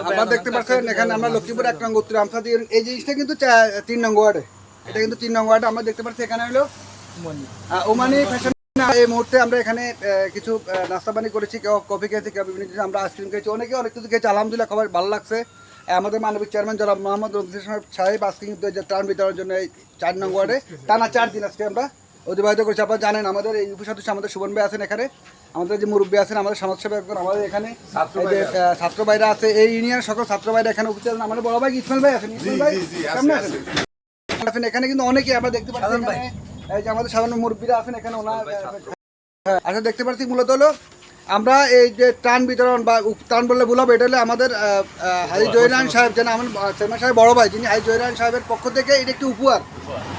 আপনারা দেখতে পাচ্ছেন এখানে আমরা লক্ষ্মীপুর এক নং উত্তর আমসা এই জিনিসটা কিন্তু তিন নং ওয়ার্ডে। এটা কিন্তু তিন নং ওয়ার্ডে আমরা দেখতে পাচ্ছি এখানে হলো ওমানি ফ্যাশন এই মুহূর্তে আমরা এখানে আহ, কিছু নাস্তা পানি করেছি কেউ কফি খেয়েছি কেউ বিভিন্ন জিনিস আমরা আইসক্রিম খেয়েছি অনেকে অনেক কিছু খেয়েছি আলহামদুলিল্লাহ খাবার ভালো লাগছে। আমাদের মানবিক চেয়ারম্যান যারা মোহাম্মদ রফিক সাহেব আজকে কিন্তু ত্রাণ বিতরণের জন্য এই চার নং ওয়ার্ডে টানা চার দিন আজকে আমরা অতিবাহিত করছি। আপনারা জানেন আমাদের এই উপর সদস্য আমাদের সুবন ভাই আছেন এখানে। আমাদের যে মুরব্বী আছেন আমাদের সমাজ সেবা আমাদের এখানে। যে ছাত্র ভাইরা আছে। এই ইউনিয়নের সকল ছাত্র ভাইরা এখানে উপস্থিত আছেন। আমাদের বড় ভাই ইসমাইল ভাই আছেন? ইসমাইল ভাই কেমন আছেন? আছেন এখানে কিন্তু অনেকে আমরা দেখতে পাচ্ছি এই যে আমাদের সাধারণ মুরব্বীরা আছেন এখানে ওনার হ্যাঁ, আচ্ছা দেখতে পাচ্ছি মূলত হলো আমরা এই যে ত্রাণ বিতরণ বা ত্রাণ বললে ভুল হবে এটা হলো আমাদের হাজি জয়রান সাহেব যেন আমার চেয়ারম্যান সাহেব বড় ভাই যিনি হাজি জয়রান সাহেবের পক্ষ থেকে এটা একটি উপহার।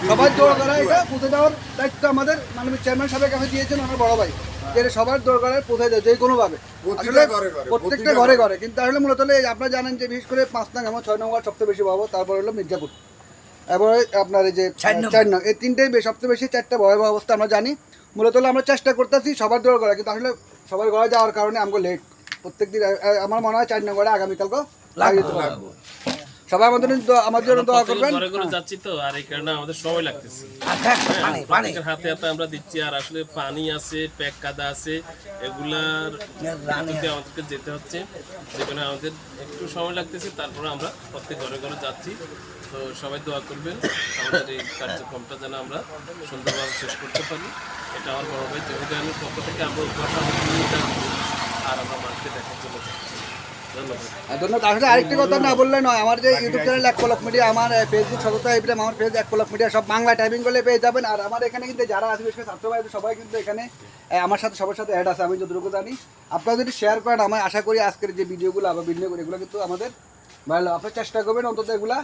সবার দৌড় করা এটা পুঁতে দেওয়ার দায়িত্ব আমাদের মাননীয় চেয়ারম্যান সাহেবের কাছে দিয়েছেন আমার বড় ভাই যে এটা সবার দৌড় করায় পুঁতে দেয় যে কোনোভাবে আসলে প্রত্যেকটা ঘরে ঘরে। কিন্তু আসলে মূলত আপনারা জানেন যে বিশেষ করে পাঁচ নং এবং ছয় নম্বর সবচেয়ে বেশি পাবো তারপর হলো মির্জাপুর। এবার আপনার এই যে চার নং। এই তিনটেই সবচেয়ে বেশি চারটা ভয়াবহ অবস্থা আমরা জানি। মূলত আমরা চেষ্টা করতেছি সবার দৌড় করা কিন্তু আসলে সবার ঘরে যাওয়ার কারণে আমাকে লেট প্রত্যেক দিন আমার মনে হয় চার নম্বরে আগামীকালকে লাগিয়ে দিতে পারব সবাই আমাদের আমার জন্য দোয়া করবেন। ঘরে ঘরে যাচ্ছি তো আর এই কারণে আমাদের সময় লাগতেছে। আচ্ছা, পানি, পানি। হাতে হাতে আমরা দিচ্ছি আর আসলে পানি আছে প্যাক কাদা আছে এগুলার দিতে আমাদেরকে যেতে হচ্ছে। যেখানে আমাদের একটু সময় লাগতেছে তারপরে আমরা প্রত্যেক ঘরে ঘরে যাচ্ছি। তো সবাই দোয়া করবেন আমাদের এই কার্যক্রমটা যেন আমরা সুন্দরভাবে শেষ করতে পারি। এটা আমার বড় ভাই জমিদানের পক্ষ থেকে আমরা আর আমরা মানুষকে দেখার জন্য আমার ফেসবুক মিডিয়া সব বাংলা পেয়ে যাবেন। আর আমার এখানে কিন্তু যারা আছে সবাই কিন্তু এখানে আমার সাথে, সবার সাথে অ্যাড আছে, আমি যদি শেয়ার করেন আশা করি আজকের যে ভিডিওগুলো এগুলো কিন্তু আমাদের, ভালো চেষ্টা করবেন অন্তত এগুলা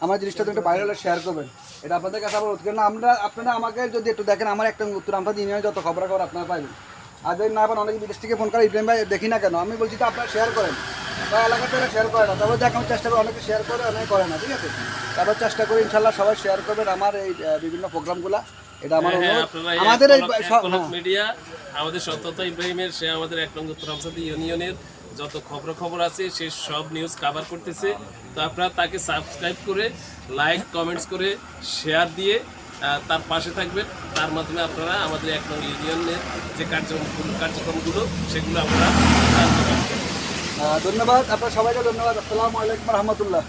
আমার জিনিসটা তো একটু ভাইরাল শেয়ার করবেন এটা আপনাদের কাছে আবার কেন আমরা আপনারা আমাকে যদি একটু দেখেন আমার একটা উত্তর আমরা দিনে যত খবর খবর আপনারা পাইবেন আর যদি না পান অনেক বিদেশ থেকে ফোন করে ইব্রাহিম ভাই দেখি না কেন আমি বলছি তো আপনারা শেয়ার করেন বা এলাকার থেকে শেয়ার করে না তারপর দেখানোর চেষ্টা করে অনেকে শেয়ার করে অনেকে করে না ঠিক আছে তারপর চেষ্টা করি ইনশাল্লাহ সবাই শেয়ার করবেন আমার এই বিভিন্ন প্রোগ্রামগুলো এটা আমার হ্যাঁ, আমাদের এই হ্যাঁ। মিডিয়া আমাদের সত্যতা ইব্রাহিমের সে আমাদের এক নম্বর ইউনিয়নের যত খবর খবর আছে সে সব নিউজ কভার করতেছে। তো আপনারা তাকে সাবস্ক্রাইব করে লাইক কমেন্টস করে শেয়ার দিয়ে তার পাশে থাকবেন। তার মাধ্যমে আপনারা আমাদের এক নম্বর ইউনিয়নের যে কার্যক্রম কার্যক্রমগুলো সেগুলো আপনারা ধন্যবাদ। আপনার সবাইকে ধন্যবাদ। আসসালামু আলাইকুম রহমতুল্লাহ।